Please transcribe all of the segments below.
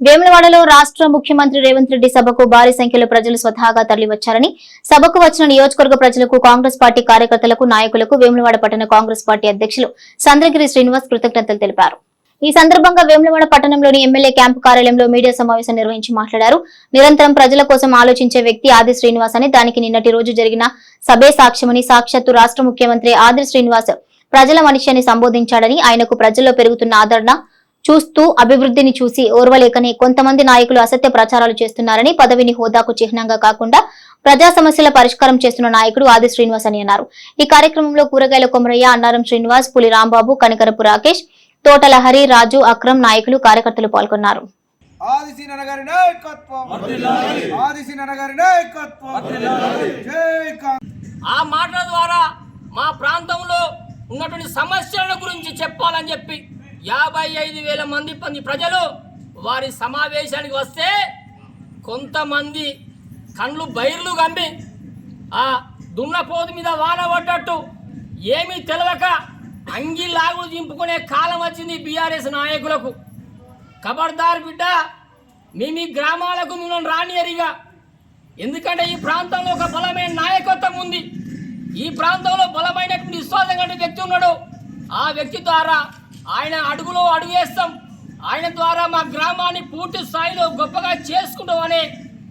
వేములవాడలో రాష్ట్ర ముఖ్యమంత్రి రేవంత్ రెడ్డి సభకు భారీ సంఖ్యలో ప్రజలు స్వతహాగా తరలివచ్చారని సభకు వచ్చిన నియోజకవర్గ ప్రజలకు కాంగ్రెస్ పార్టీ కార్యకర్తలకు నాయకులకు వేములవాడ పట్టణ కాంగ్రెస్ పార్టీ అధ్యక్షులు సంద్రగిరి శ్రీనివాస్ కృతజ్ఞతలు తెలిపారు. ఈ సందర్భంగా వేములవాడ పట్టణంలోని ఎమ్మెల్యే క్యాంపు కార్యాలయంలో మీడియా సమావేశం నిర్వహించి మాట్లాడారు. నిరంతరం ప్రజల కోసం ఆలోచించే వ్యక్తి ఆది శ్రీనివాస్ అని దానికి నిన్నటి రోజు జరిగిన సభే సాక్ష్యమని సాక్షాత్తు రాష్ట్ర ముఖ్యమంత్రి ఆది శ్రీనివాస్ ప్రజల మనిషి అని సంబోధించాడని ఆయనకు ప్రజల్లో పెరుగుతున్న ఆదరణ చూస్తూ అభివృద్ధిని చూసి ఓర్వలేకనే కొంతమంది నాయకులు అసత్య ప్రచారాలు చేస్తున్నారని పదవిని హోదాకు చిహ్నంగా కాకుండా ప్రజా సమస్యల పరిష్కారం చేస్తున్న నాయకుడు ఆది శ్రీనివాస్ అని అన్నారు. ఈ కార్యక్రమంలో కూరగాయల కొమరయ్య అన్నారం శ్రీనివాస్ పులి రాంబాబు కనికరపు రాకేష్ తోటల హరి రాజు అక్రమ్ నాయకులు కార్యకర్తలు పాల్గొన్నారు. ఆదిశి నాయకత్వం. ఆదిశి నాయకత్వం. ఆ మాటల ద్వారా మా ప్రాంతంలో ఉన్నటువంటి సమస్యల గురించి చెప్పాలని చెప్పి యాభై ఐదు వేల మంది మంది ప్రజలు వారి సమావేశానికి వస్తే కొంతమంది కండ్లు బైర్లు గమ్మి ఆ దున్నపోతు మీద వాన పడ్డట్టు ఏమీ తెలవక అంగి లాగులు దింపుకునే కాలం వచ్చింది బీఆర్ఎస్ నాయకులకు. ఖబర్దార్ బిడ్డ మీ మీ గ్రామాలకు మిమ్మల్ని రానియరిగా ఎందుకంటే ఈ ప్రాంతంలో ఒక బలమైన నాయకత్వం ఉంది. ఈ ప్రాంతంలో బలమైనటువంటి విశ్వాసం కంటే వ్యక్తి ఉన్నాడు. ఆ వ్యక్తి ద్వారా ఆయన అడుగులో అడుగు వేస్తాం. ఆయన ద్వారా మా గ్రామాన్ని పూర్తి స్థాయిలో గొప్పగా చేసుకుంటాం అనే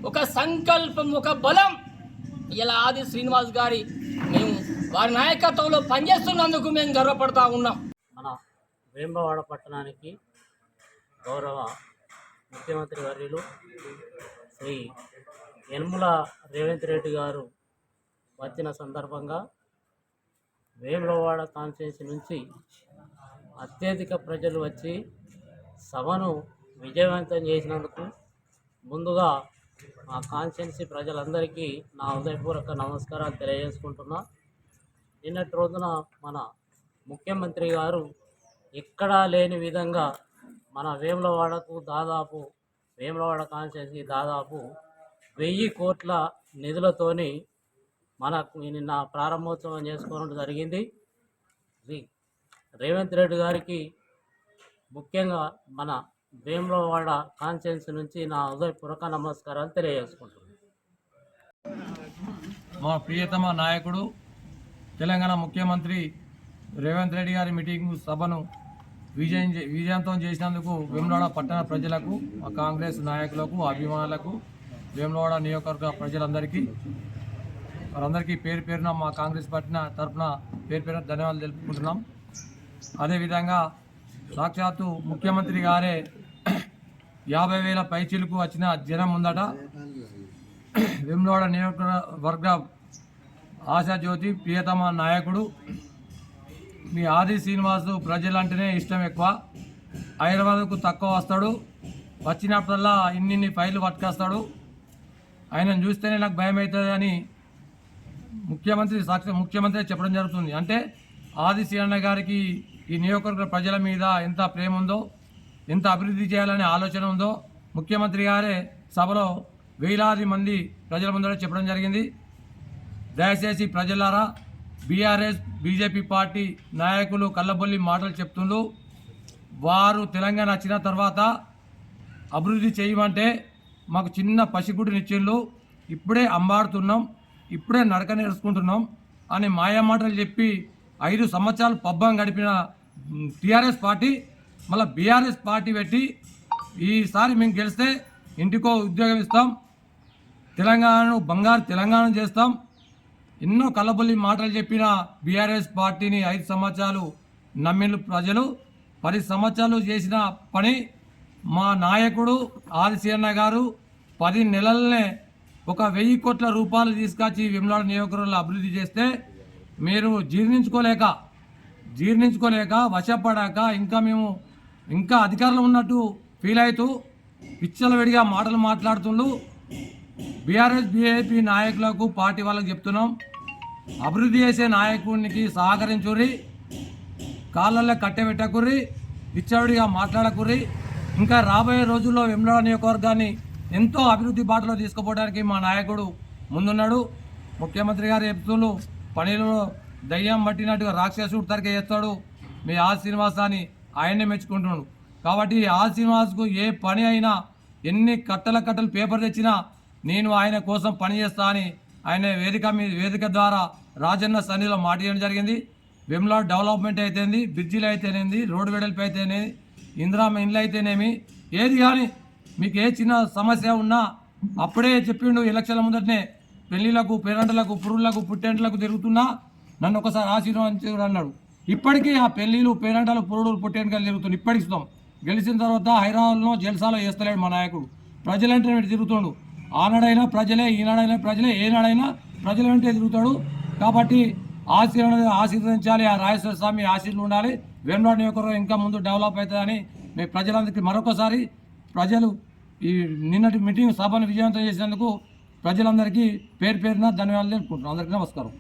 ఒక సంకల్పం ఒక బలం. ఇలా ఆది శ్రీనివాస్ గారి మేము వారి నాయకత్వంలో పనిచేస్తున్నందుకు మేము గర్వపడతా ఉన్నాం. మన వేంబవాడ పట్టణానికి గౌరవ ముఖ్యమంత్రి వర్యులు శ్రీ యనుముల రేవంత్ రెడ్డి గారు వచ్చిన సందర్భంగా వేములవాడ కాన్స్టిట్యున్సీ నుంచి అత్యధిక ప్రజలు వచ్చి సభను విజయవంతం చేసినందుకు ముందుగా మా కాన్స్టిట్యున్సీ ప్రజలందరికీ నా హృదయపూర్వక నమస్కారాలు తెలియజేసుకుంటున్నా. నిన్నటి రోజున మన ముఖ్యమంత్రి గారు ఎక్కడా లేని విధంగా మన వేములవాడకు దాదాపు వేములవాడ కాన్స్టిట్యున్సీ దాదాపు వెయ్యి కోట్ల నిధులతోని మనకు నిన్న ప్రారంభోత్సవం చేసుకోవడం జరిగింది. రేవంత్ రెడ్డి గారికి ముఖ్యంగా మన భీమలవాడ కాన్స్టిట్యున్సీ నుంచి నా హృదయపూర్వక నమస్కారాలు తెలియజేసుకుంటున్నాను. మా ప్రియతమ నాయకుడు తెలంగాణ ముఖ్యమంత్రి రేవంత్ రెడ్డి గారి మీటింగ్ సభను విజయం చే- విజయవంతం చేసినందుకు వేములవాడ పట్టణ ప్రజలకు మా కాంగ్రెస్ నాయకులకు అభిమానులకు వేములవాడ నియోజకవర్గ ప్రజలందరికీ వారందరికీ పేరు పేరున మా కాంగ్రెస్ పట్టిన తరఫున పేరు పేరున ధన్యవాదాలు తెలుపుకుంటున్నాం. అదేవిధంగా సాక్షాత్తు ముఖ్యమంత్రి గారే యాభై వేల పైచీలకు వచ్చిన జనం ముందట వేములవాడ నియోజకవర్గ ఆశాజ్యోతి ప్రియతమ నాయకుడు మీ ఆది శ్రీనివాసు ప్రజలంటేనే ఇష్టం ఎక్కువ. హైదరాబాద్కు తక్కువ వస్తాడు. వచ్చినప్పుడల్లా ఇన్నిన్ని ఫైళ్ళు పట్టుకొస్తాడు. ఆయనను చూస్తేనే నాకు భయం అవుతుంది అని ముఖ్యమంత్రి సాక్షి ముఖ్యమంత్రి చెప్పడం జరుగుతుంది. అంటే ఆది శ్రీరణ గారికి ఈ నియోజకవర్గ ప్రజల మీద ఎంత ప్రేమ ఉందో ఎంత అభివృద్ధి చేయాలనే ఆలోచన ఉందో ముఖ్యమంత్రి గారే సభలో వేలాది మంది ప్రజల ముందర చెప్పడం జరిగింది. దయచేసి ప్రజలారా బీఆర్ఎస్ బీజేపీ పార్టీ నాయకులు కళ్ళబొల్లి మాటలు చెప్తుండ్రు. వారు తెలంగాణ వచ్చిన తర్వాత అభివృద్ధి చేయమంటే మాకు చిన్న పసిగుడినిచ్చిండ్రు ఇప్పుడే అంబాడుతున్నాం ఇప్పుడే నడక నేర్చుకుంటున్నాం అని మాయా మాటలు చెప్పి ఐదు సంవత్సరాలు పబ్బం గడిపిన టీఆర్ఎస్ పార్టీ మళ్ళీ బీఆర్ఎస్ పార్టీ పెట్టి ఈసారి మేము గెలిస్తే ఇంటికో ఉద్యోగం ఇస్తాం తెలంగాణను బంగారు తెలంగాణ చేస్తాం. ఎన్నో కళ్ళబొల్లి మాటలు చెప్పిన బీఆర్ఎస్ పార్టీని ఐదు సంవత్సరాలు నమ్మిన ప్రజలు. పది సంవత్సరాలు చేసిన పని మా నాయకుడు ఆదిశీరణ గారు పది నెలలనే ఒక వెయ్యి కోట్ల రూపాయలు తీసుకొచ్చి విమలాడ నియోజకవర్గంలో అభివృద్ధి చేస్తే మీరు జీర్ణించుకోలేక జీర్ణించుకోలేక వశపడాక ఇంకా మేము ఇంకా అధికారులు ఉన్నట్టు ఫీల్ అవుతూ విచ్చలవిడిగా మాటలు మాట్లాడుతుండ్రు. బీఆర్ఎస్ బీఏపీ నాయకులకు పార్టీ వాళ్ళకి చెప్తున్నాం. అభివృద్ధి చేసే నాయకునికి సహకరించుర్రి. కాళ్ళల్లో కట్టెబెట్టకుర్రి పిచ్చవిడిగా మాట్లాడకుర్రి. ఇంకా రాబోయే రోజుల్లో వెమ్లాడ నియోజకవర్గాన్ని ఎంతో అభివృద్ధి బాటలో తీసుకుపోవడానికి మా నాయకుడు ముందున్నాడు. ముఖ్యమంత్రి గారు చెప్తున్నారు పనిలో దయ్యం పట్టినట్టుగా రాక్షసుడు తరక చేస్తాడు మీ ఆ శ్రీనివాసాన్ని ఆయన్నే మెచ్చుకుంటున్నాడు. కాబట్టి ఆ శ్రీనివాస్కు ఏ పని అయినా ఎన్ని కట్టల కట్టలు పేపర్ తెచ్చినా నేను ఆయన కోసం పనిచేస్తా అని ఆయన వేదిక మీ వేదిక ద్వారా రాజన్న సన్నిలో మాట చేయడం జరిగింది. వెమ్లా డెవలప్మెంట్ అయితేంది బ్రిడ్జిలు అయితేనేది రోడ్డు వెడల్పు అయితేనేది ఇందిరామ ఇండ్లు అయితేనేమి ఏది కానీ మీకు ఏ చిన్న సమస్య ఉన్నా అప్పుడే చెప్పిండు ఎలక్షన్ల ముందటనే పెళ్ళిలకు పేరంటలకు పురుళ్ళకు పుట్టేంట్లకు తిరుగుతున్నా నన్ను ఒకసారి ఆశీర్వదించారు అన్నాడు. ఇప్పటికీ ఆ పెళ్ళిలు పేరంటలు పురుడులు పుట్టేంటలు తిరుగుతుంది ఇప్పటికి గెలిచిన తర్వాత హైదరాబాద్లో జల్సాలో చేస్తలేడు మా నాయకుడు. ప్రజలంటే వెంట తిరుగుతుండు. ఆనాడైనా ప్రజలే ఈనాడైనా ప్రజలే ఏనాడైనా ప్రజల వెంటే తిరుగుతాడు. కాబట్టి ఆశీర్వాద ఆశీర్వదించాలి. ఆ రాజేశ్వర స్వామి ఆశీర్లు ఉండాలి. వేమనాడు నియోజకవర్గం ఇంకా ముందు డెవలప్ అవుతుందని మేము ప్రజలందరికీ మరొకసారి ప్రజలు ఈ నిన్నటి మీటింగ్ సభను విజయవంతం చేసినందుకు ప్రజలందరికీ పేరు పేరున ధన్యవాదాలు తెలుపుకుంటున్నాం. అందరికీ నమస్కారం.